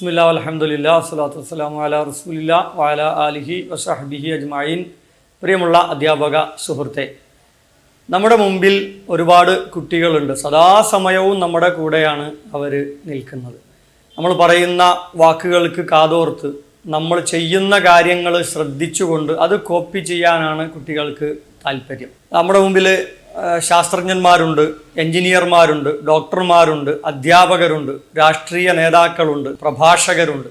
ബിസ്മില്ലാ അലഹമുല്ലാ വസ്സലാത്തു വസ്സലാമു അല റസൂലില്ല വാല അലിഹി വസഹബിഹി അജ്മായിൻ പ്രിയമുള്ള അധ്യാപക സുഹൃത്തെ നമ്മുടെ മുമ്പിൽ ഒരുപാട് കുട്ടികളുണ്ട്. സദാസമയവും നമ്മുടെ കൂടെയാണ് അവർ നിൽക്കുന്നത്. നമ്മൾ പറയുന്ന വാക്കുകൾക്ക് കാതോർത്ത് നമ്മൾ ചെയ്യുന്ന കാര്യങ്ങൾ ശ്രദ്ധിച്ചുകൊണ്ട് അത് കോപ്പി ചെയ്യാനാണ് കുട്ടികൾക്ക് താല്പര്യം. നമ്മുടെ മുമ്പിൽ ശാസ്ത്രജ്ഞന്മാരുണ്ട് എഞ്ചിനീയർമാരുണ്ട് ഡോക്ടർമാരുണ്ട് അധ്യാപകരുണ്ട് രാഷ്ട്രീയ നേതാക്കളുണ്ട് പ്രഭാഷകരുണ്ട്.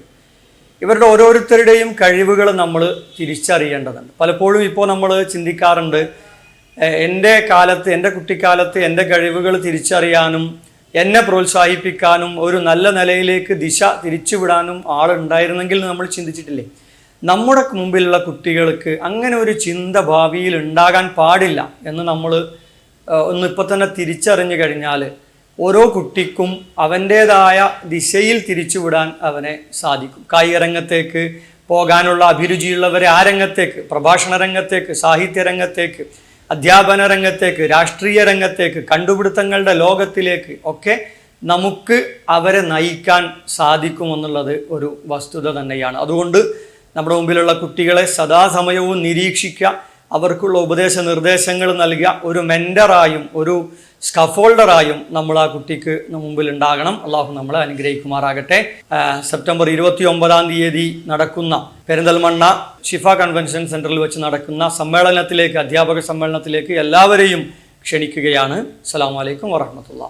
ഇവരുടെ ഓരോരുത്തരുടെയും കഴിവുകൾ നമ്മൾ തിരിച്ചറിയേണ്ടതുണ്ട്. പലപ്പോഴും ഇപ്പോൾ നമ്മൾ ചിന്തിക്കാറുണ്ട് എന്റെ കാലത്ത് എന്റെ കുട്ടിക്കാലത്ത് എന്റെ കഴിവുകൾ തിരിച്ചറിയാനും എന്നെ പ്രോത്സാഹിപ്പിക്കാനും ഒരു നല്ല നിലയിലേക്ക് ദിശ തിരിച്ചുവിടാനും ആളുണ്ടായിരുന്നെങ്കിൽ നമ്മൾ ചിന്തിച്ചിട്ടില്ലേ? നമ്മുടെ മുമ്പിലുള്ള കുട്ടികൾക്ക് അങ്ങനെ ഒരു ചിന്ത ഭാവിയിൽ ഉണ്ടാകാൻ പാടില്ല എന്ന് നമ്മൾ ഒന്ന് ഇപ്പോൾ തന്നെ തിരിച്ചറിഞ്ഞു കഴിഞ്ഞാൽ ഓരോ കുട്ടിക്കും അവന്റേതായ ദിശയിൽ തിരിച്ചുവിടാൻ അവനെ സാധിക്കും. കായിക രംഗത്തേക്ക് പോകാനുള്ള അഭിരുചിയുള്ളവരെ ആ രംഗത്തേക്ക് പ്രഭാഷണ രംഗത്തേക്ക് സാഹിത്യ രംഗത്തേക്ക് അധ്യാപന രംഗത്തേക്ക് രാഷ്ട്രീയ രംഗത്തേക്ക് കണ്ടുപിടുത്തങ്ങളുടെ ലോകത്തിലേക്ക് ഒക്കെ നമുക്ക് അവരെ നയിക്കാൻ സാധിക്കുമെന്നുള്ളത് ഒരു വസ്തുത തന്നെയാണ്. അതുകൊണ്ട് നമ്മുടെ മുമ്പിലുള്ള കുട്ടികളെ സദാസമയവും നിരീക്ഷിക്കുക. അവർക്കുള്ള ഉപദേശ നിർദ്ദേശങ്ങൾ നൽകിയ ഒരു മെന്ററായും ഒരു സ്കഫോൾഡറായും നമ്മൾ ആ കുട്ടിക്ക് മുമ്പിൽ ഉണ്ടാകണം. അള്ളാഹു നമ്മളെ അനുഗ്രഹിക്കുമാറാകട്ടെ. സെപ്റ്റംബർ ഇരുപത്തി ഒമ്പതാം തീയതി നടക്കുന്ന പെരിന്തൽമണ്ണ ഷിഫ കൺവെൻഷൻ സെന്ററിൽ വെച്ച് നടക്കുന്ന സമ്മേളനത്തിലേക്ക് അധ്യാപക സമ്മേളനത്തിലേക്ക് എല്ലാവരെയും ക്ഷണിക്കുകയാണ്. അസ്സാം വലൈക്കും വാഹമത്തുള്ള